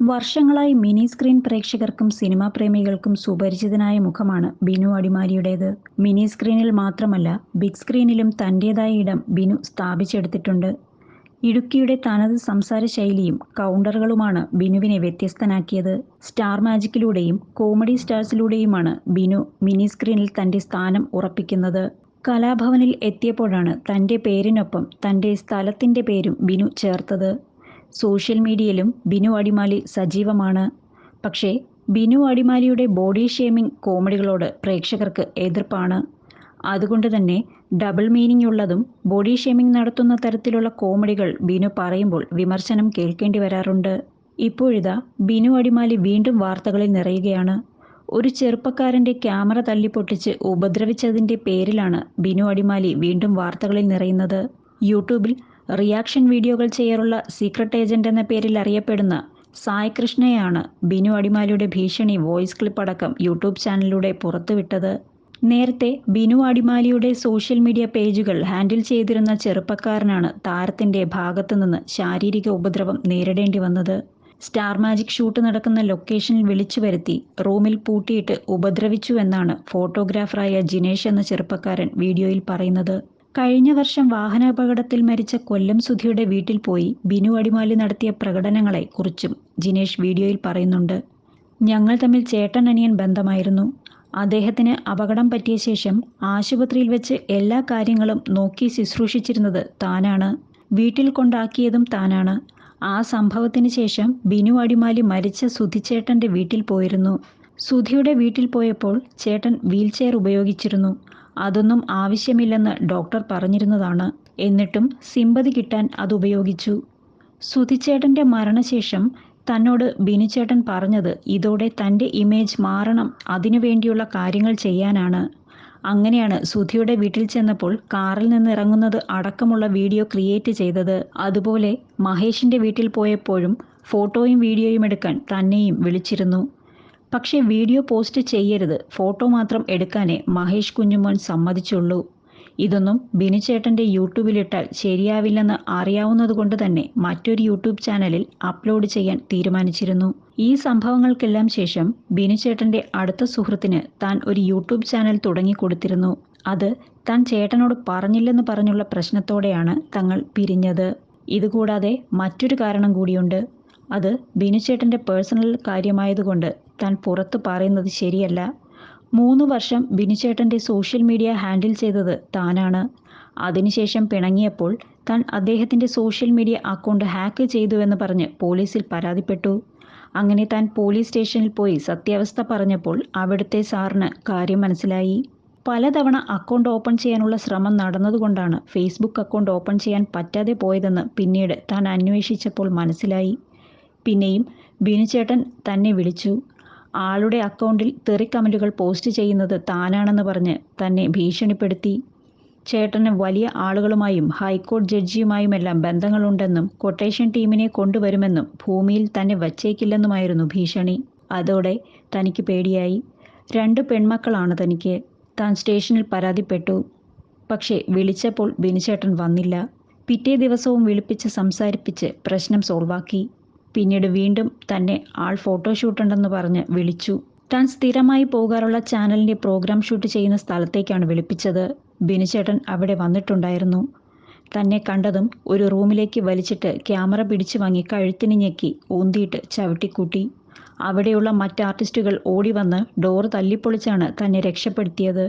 വർഷങ്ങളായി mini screen പ്രേക്ഷകർക്കും cinema പ്രേമികൾക്കും സുപരിചിതനായ മുഖമാണ് ബിനു അടിമാലിയുടേത്. മിനി സ്ക്രീനിൽ മാത്രമല്ല ബിഗ് സ്ക്രീനിലും തന്റേതായ ഇടം ബിനു സ്ഥാപിച്ചെടുത്തിട്ടുണ്ട്. ഇടുക്കിയുടെ തനത് സംസാര ശൈലിയും കൗണ്ടറുകളുമാണ് ബിനുവിനെ വ്യത്യസ്തനാക്കിയത്. സ്റ്റാർ മാജിക്കിലൂടെയും കോമഡി സ്റ്റാർസിലൂടെയുമാണ് ബിനു മിനി സ്ക്രീനിൽ തന്റെ സ്ഥാനം ഉറപ്പിക്കുന്നത്. കലാഭവനിൽ എത്തിയപ്പോഴാണ് തന്റെ പേരിനൊപ്പം തന്റെ സ്ഥലത്തിന്റെ പേരും ബിനു ചേർത്തത്. സോഷ്യൽ മീഡിയയിലും ബിനു അടിമാലി സജീവമാണ്. പക്ഷേ ബിനു അടിമാലിയുടെ ബോഡി ഷേമിംഗ് കോമഡികളോട് പ്രേക്ഷകർക്ക് എതിർപ്പാണ്. അതുകൊണ്ട് തന്നെ ഡബിൾ മീനിങ് ഉള്ളതും ബോഡി ഷേമിംഗ് നടത്തുന്ന തരത്തിലുള്ള കോമഡികൾ ബിനു പറയുമ്പോൾ വിമർശനം കേൾക്കേണ്ടി വരാറുണ്ട്. ഇപ്പോഴിതാ ബിനു അടിമാലി വീണ്ടും വാർത്തകളിൽ നിറയുകയാണ്. ഒരു ചെറുപ്പക്കാരന്റെ ക്യാമറ തല്ലിപ്പൊട്ടിച്ച് ഉപദ്രവിച്ചതിന്റെ പേരിലാണ് ബിനു അടിമാലി വീണ്ടും വാർത്തകളിൽ നിറയുന്നത്. യൂട്യൂബിൽ റിയാക്ഷൻ വീഡിയോകൾ ചെയ്യാറുള്ള സീക്രട്ട് ഏജന്റ് എന്ന പേരിൽ അറിയപ്പെടുന്ന സായ് കൃഷ്ണയാണ് ബിനു അടിമാലിയുടെ ഭീഷണി വോയിസ് ക്ലിപ്പ് അടക്കം യൂട്യൂബ് ചാനലിലൂടെ പുറത്തുവിട്ടത്. നേരത്തെ ബിനു അടിമാലിയുടെ സോഷ്യൽ മീഡിയ പേജുകൾ ഹാൻഡിൽ ചെയ്തിരുന്ന ചെറുപ്പക്കാരനാണ് താരത്തിന്റെ ഭാഗത്തുനിന്ന് ശാരീരിക ഉപദ്രവം നേരിടേണ്ടി വന്നത്. സ്റ്റാർ മാജിക് ഷൂട്ട് നടക്കുന്ന ലൊക്കേഷനിൽ വിളിച്ചു വരുത്തി റൂമിൽ പൂട്ടിയിട്ട് ഉപദ്രവിച്ചു എന്നാണ് ഫോട്ടോഗ്രാഫറായ ജിനേഷ് എന്ന ചെറുപ്പക്കാരൻ വീഡിയോയിൽ പറയുന്നത്. കഴിഞ്ഞ വർഷം വാഹനാപകടത്തിൽ മരിച്ച കൊല്ലം സുധിയുടെ വീട്ടിൽ പോയി ബിനു അടിമാലി നടത്തിയ പ്രകടനങ്ങളെ കുറിച്ചും ജിനേഷ് വീഡിയോയിൽ പറയുന്നുണ്ട്. ഞങ്ങൾ തമ്മിൽ ചേട്ടൻ അനിയൻ ബന്ധമായിരുന്നു. അദ്ദേഹത്തിന് അപകടം പറ്റിയ ശേഷം ആശുപത്രിയിൽ വെച്ച് എല്ലാ കാര്യങ്ങളും നോക്കി ശുശ്രൂഷിച്ചിരുന്നത് താനാണ്. വീട്ടിൽ കൊണ്ടാക്കിയതും താനാണ്. ആ സംഭവത്തിന് ശേഷം ബിനു അടിമാലി മരിച്ച സുധിച്ചേട്ടന്റെ വീട്ടിൽ പോയിരുന്നു. സുധിയുടെ വീട്ടിൽ പോയപ്പോൾ ചേട്ടൻ വീൽചെയർ ഉപയോഗിച്ചിരുന്നു. അതൊന്നും ആവശ്യമില്ലെന്ന് ഡോക്ടർ പറഞ്ഞിരുന്നതാണ്. എന്നിട്ടും സിമ്പതി കിട്ടാൻ അത് ഉപയോഗിച്ചു. സുധിച്ചേട്ടന്റെ മരണശേഷം തന്നോട് ബിനുചേട്ടൻ പറഞ്ഞത് ഇതോടെ തന്റെ ഇമേജ് മാറണം അതിനുവേണ്ടിയുള്ള കാര്യങ്ങൾ ചെയ്യാനാണ്. അങ്ങനെയാണ് സുധിയുടെ വീട്ടിൽ ചെന്നപ്പോൾ കാറിൽ നിന്ന് ഇറങ്ങുന്നത് അടക്കമുള്ള വീഡിയോ ക്രിയേറ്റ് ചെയ്തത്. അതുപോലെ മഹേഷിന്റെ വീട്ടിൽ പോയപ്പോഴും ഫോട്ടോയും വീഡിയോയും എടുക്കാൻ തന്നെയും വിളിച്ചിരുന്നു. പക്ഷേ വീഡിയോ പോസ്റ്റ് ചെയ്യരുത്. ഫോട്ടോ മാത്രം എടുക്കാനേ മഹേഷ് കുഞ്ഞുമോൻ സമ്മതിച്ചുള്ളൂ. ഇതൊന്നും ബിനുചേട്ടന്റെ യൂട്യൂബിലിട്ടാൽ ശരിയാവില്ലെന്ന് അറിയാവുന്നതുകൊണ്ട് തന്നെ മറ്റൊരു യൂട്യൂബ് ചാനലിൽ അപ്ലോഡ് ചെയ്യാൻ തീരുമാനിച്ചിരുന്നു. ഈ സംഭവങ്ങൾക്കെല്ലാം ശേഷം ബിനുചേട്ടന്റെ അടുത്ത സുഹൃത്തിന് താൻ ഒരു യൂട്യൂബ് ചാനൽ തുടങ്ങിക്കൊടുത്തിരുന്നു. അത് താൻ ചേട്ടനോട് പറഞ്ഞില്ലെന്ന് പറഞ്ഞുള്ള പ്രശ്നത്തോടെയാണ് തങ്ങൾ പിരിഞ്ഞത്. ഇതുകൂടാതെ മറ്റൊരു കാരണം കൂടിയുണ്ട്. അത് ബിനുചേട്ടന്റെ പേഴ്സണൽ കാര്യമായതുകൊണ്ട് താൻ പുറത്ത് പറയുന്നത് ശരിയല്ല. മൂന്ന് വർഷം ബിനുചേട്ടന്റെ സോഷ്യൽ മീഡിയ ഹാൻഡിൽ ചെയ്തത് താനാണ്. അതിനുശേഷം പിണങ്ങിയപ്പോൾ താൻ അദ്ദേഹത്തിന്റെ സോഷ്യൽ മീഡിയ അക്കൗണ്ട് ഹാക്ക് ചെയ്തുവെന്ന് പറഞ്ഞ് പോലീസിൽ പരാതിപ്പെട്ടു. അങ്ങനെ താൻ പോലീസ് സ്റ്റേഷനിൽ പോയി സത്യാവസ്ഥ പറഞ്ഞപ്പോൾ അവിടുത്തെ സാറിന് കാര്യം മനസ്സിലായി. പലതവണ അക്കൗണ്ട് ഓപ്പൺ ചെയ്യാനുള്ള ശ്രമം നടന്നതുകൊണ്ടാണ് ഫേസ്ബുക്ക് അക്കൗണ്ട് ഓപ്പൺ ചെയ്യാൻ പറ്റാതെ പോയതെന്ന് പിന്നീട് താൻ അന്വേഷിച്ചപ്പോൾ മനസ്സിലായി. പിന്നെയും ബിനുചേട്ടൻ തന്നെ വിളിച്ചു. ആളുടെ അക്കൗണ്ടിൽ തെറി കമന്റുകൾ പോസ്റ്റ് ചെയ്യുന്നത് താനാണെന്ന് പറഞ്ഞ് തന്നെ ഭീഷണിപ്പെടുത്തി. ചേട്ടന് വലിയ ആളുകളുമായും ഹൈക്കോടതി ജഡ്ജിയുമായുമെല്ലാം ബന്ധങ്ങളുണ്ടെന്നും കൊട്ടേഷൻ ടീമിനെ കൊണ്ടുവരുമെന്നും ഭൂമിയിൽ തന്നെ വച്ചേക്കില്ലെന്നുമായിരുന്നു ഭീഷണി. അതോടെ തനിക്ക് പേടിയായി. രണ്ട് പെൺമക്കളാണ് തനിക്ക്. താൻ സ്റ്റേഷനിൽ പരാതിപ്പെട്ടു. പക്ഷേ വിളിച്ചപ്പോൾ ബിനുചേട്ടൻ വന്നില്ല. പിറ്റേ ദിവസവും വിളിപ്പിച്ച് സംസാരിപ്പിച്ച് പ്രശ്നം സോൾവാക്കി. പിന്നീട് വീണ്ടും തന്നെ ആൾ ഫോട്ടോഷൂട്ട് ഉണ്ടെന്ന് പറഞ്ഞ് വിളിച്ചു. താൻ സ്ഥിരമായി പോകാറുള്ള ചാനലിന്റെ പ്രോഗ്രാം ഷൂട്ട് ചെയ്യുന്ന സ്ഥലത്തേക്കാണ് വിളിപ്പിച്ചത്. ബിനുചേട്ടൻ അവിടെ വന്നിട്ടുണ്ടായിരുന്നു. തന്നെ കണ്ടതും ഒരു റൂമിലേക്ക് വലിച്ചിട്ട് ക്യാമറ പിടിച്ചു വാങ്ങി കഴുത്തിന് ഞെക്കി ഊന്തിയിട്ട് ചവിട്ടിക്കൂട്ടി. അവിടെയുള്ള മറ്റ് ആർട്ടിസ്റ്റുകൾ ഓടി വന്ന് ഡോർ തല്ലിപ്പൊളിച്ചാണ് തന്നെ രക്ഷപ്പെടുത്തിയത്.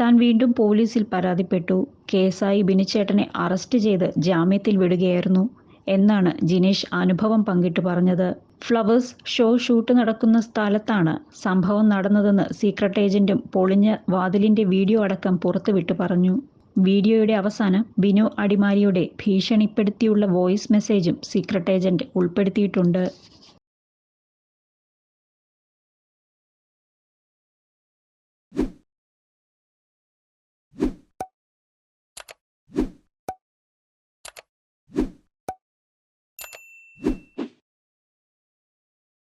താൻ വീണ്ടും പോലീസിൽ പരാതിപ്പെട്ടു. കേസായി ബിനുചേട്ടനെ അറസ്റ്റ് ചെയ്ത് ജാമ്യത്തിൽ വിടുകയായിരുന്നു. എന്നാണ് ജിനേഷ് അനുഭവം പങ്കിട്ട് പറഞ്ഞത്. ഫ്ലവേഴ്സ് ഷോ ഷൂട്ട് നടക്കുന്ന സ്ഥലത്താണ് സംഭവം നടന്നതെന്ന് സീക്രട്ട് ഏജന്റും പൊളിഞ്ഞ വാതിലിന്റെ വീഡിയോ അടക്കം പുറത്തുവിട്ടു പറഞ്ഞു. വീഡിയോയുടെ അവസാനം ബിനു അടിമാലിയുടെ ഭീഷണിപ്പെടുത്തിയുള്ള വോയിസ് മെസ്സേജും സീക്രട്ട് ഏജന്റ് ഉൾപ്പെടുത്തിയിട്ടുണ്ട്.